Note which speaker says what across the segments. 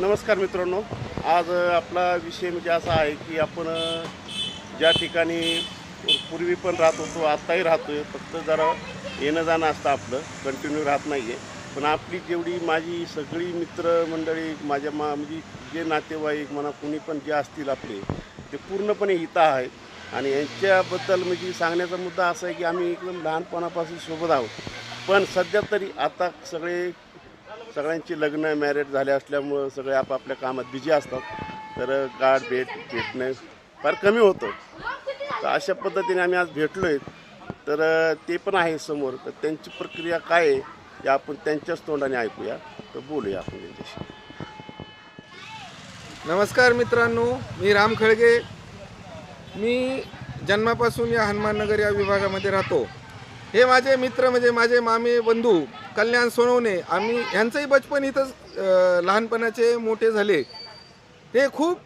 Speaker 1: नमस्कार मित्रांनो. आज आपला विषय म्हणजे असा आहे की आपण ज्या ठिकाणी पूर्वी पण राहत होतो आत्ताही राहतो आहे फक्त जरा येणं जाणं असतं आपलं. कंटिन्यू राहत नाही आहे पण आपली जेवढी माझी सगळी मित्रमंडळी माझ्या मा म्हणजे जे नातेवाईक म्हणा कुणी पण जे असतील आपले ते पूर्णपणे हिता आहेत. आणि यांच्याबद्दल म्हणजे सांगण्याचा मुद्दा असा आहे की आम्ही एकदम लहानपणापासून सोबत आहोत. पण सध्या तरी आता सगळे सगळ्यांची लग्न मॅरेज झाले असल्यामुळं सगळे आपापल्या कामात बिझी असतात. तर गाठ भेट भेटणं फार कमी होतं. तर अशा पद्धतीने आम्ही आज भेटलो आहेत तर ते पण आहे समोर. तर त्यांची प्रक्रिया काय आहे या आपण त्यांच्याच तोंडाने ऐकूया. तर बोलूया आपण त्यांच्याशी.
Speaker 2: नमस्कार मित्रांनो मी राम खळगे. मी जन्मापासून या हनुमाननगर या विभागामध्ये राहतो. हे माझे मित्र म्हणजे माझे मामे बंधू कल्याण सोनवणे आम्ही ह्यांचंही बचपन इथंच लहानपणाचे मोठे झाले. हे खूप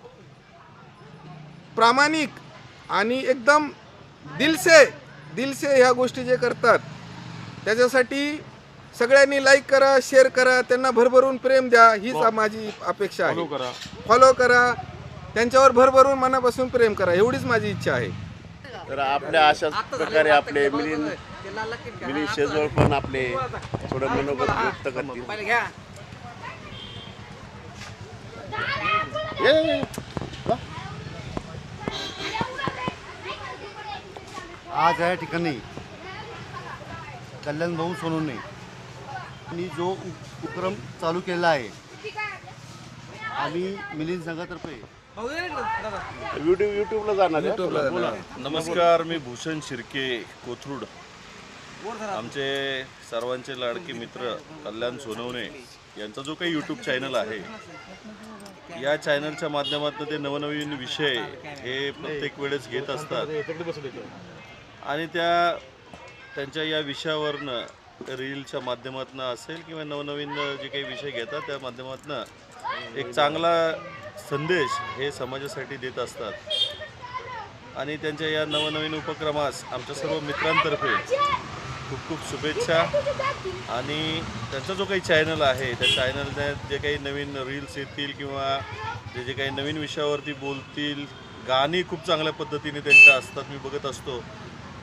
Speaker 2: प्रामाणिक आणि एकदम दिलसे दिलसे ह्या गोष्टी जे करतात. त्याच्यासाठी सगळ्यांनी लाईक करा शेअर करा त्यांना भरभरून प्रेम द्या हीच माझी अपेक्षा आहे.
Speaker 3: करा.
Speaker 2: फॉलो करा त्यांच्यावर भरभरून मनापासून प्रेम करा एवढीच माझी इच्छा आहे.
Speaker 1: तर आपल्या अशाच प्रकारे आपले मिलिंद मिलिंद शेजवळ पण आपले थोडं मनोगत व्यक्त करतील.
Speaker 4: आज या ठिकाणी कल्याण भाऊ सोनवणे यांनी जो उप- उपक्रम चालू केला आहे आम्ही मिलिंद संघातर्फे
Speaker 1: युट्यूब युट्यूबला जाणार आहे.
Speaker 2: युट्यूबला
Speaker 1: बोला.
Speaker 3: नमस्कार मी भूषण शिर्के कोथरूड आमचे सर्वांचे लाडके मित्र कल्याण सोनवणे यांचा जो काही यूट्यूब चॅनल आहे या चॅनलच्या माध्यमातून ते नवनवीन विषय हे प्रत्येक वेळेस घेत असतात आणि त्या त्यांच्या या विषयावरनं रीलच्या माध्यमातून असेल किंवा नवनवीन जे काही विषय घेतात त्या माध्यमातून एक चांगला संदेश हे समाजासाठी देत असतात. आणि त्यांच्या या नवनवीन उपक्रमास आमच्या सर्व मित्रांतर्फे खूप खूप शुभेच्छा. आणि त्यांचा जो काही चॅनल आहे त्या चॅनलने जे काही नवीन रील्स येतील किंवा जे जे काही नवीन विषयावरती बोलतील गाणी खूप चांगल्या पद्धतीने त्यांच्या असतात मी बघत असतो.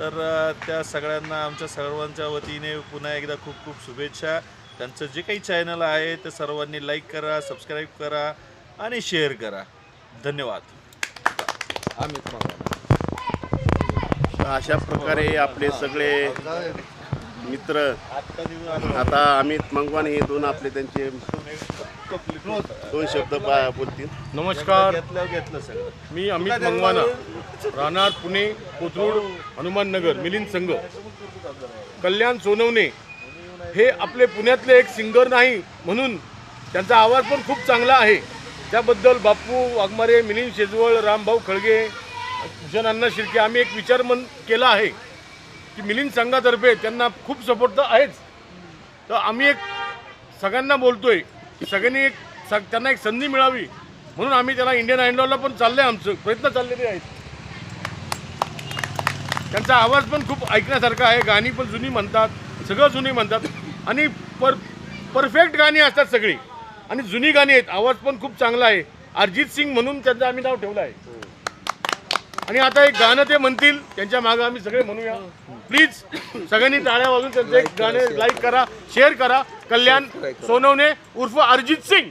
Speaker 3: तर त्या सगळ्यांना आमच्या सर्वांच्या वतीने पुन्हा एकदा खूप खूप शुभेच्छा. त्यांचं जे काही चॅनल आहे ते सर्वांनी लाईक करा सबस्क्राईब करा आणि शेअर करा. धन्यवाद.
Speaker 2: अमित
Speaker 1: अशा प्रकारे आपले सगळे मित्र. आता अमित मंगवान हे दोन आपले त्यांचे दोन शब्द बोलतील.
Speaker 5: नमस्कार. मी अमित मंगवाना. राहणार पुणे कोथरूड हनुमाननगर मिलिंद संघ. कल्याण सोनवणे हे आपले पुण्यातले एक सिंगर नाही म्हणून त्यांचा आवाज पण खूप चांगला आहे. त्याबद्दल बापू वाघमारे मिलिंद शेजवळ रामभाऊ खळगे भूषण अण्णा शिर्के आम्ही एक विचार मन केला आहे. की मिलिंद संघातर्फे त्यांना खूप सपोर्ट तर आहेच. तर आम्ही एक सगळ्यांना बोलतोय की सगळ्यांनी एक स- त्यांना एक संधी मिळावी. म्हणून आम्ही त्याला इंडियन आयडॉलला पण चाललंय आमचं. प्रयत्न चाललेले आहेत. त्यांचा आवाज पण खूप ऐकण्यासारखा आहे. गाणी पण जुनी म्हणतात. सगळं जुनी म्हणतात. आणि पर परफेक्ट गाणी असतात सगळी. आणि जुनी गाणी आहेत. आवाज पण खूप चांगला आहे. अरिजित सिंग म्हणून त्यांचं आम्ही नाव ठेवलं आहे. आणि आता एक गाणं ते म्हणतील त्यांच्या मागं आम्ही सगळे म्हणूया. प्लीज सगळ्यांनी टाळ्या वाजून त्यांचं एक गाणे लाईक करा शेअर करा. कल्याण सोनवणे उर्फ अरिजित सिंग.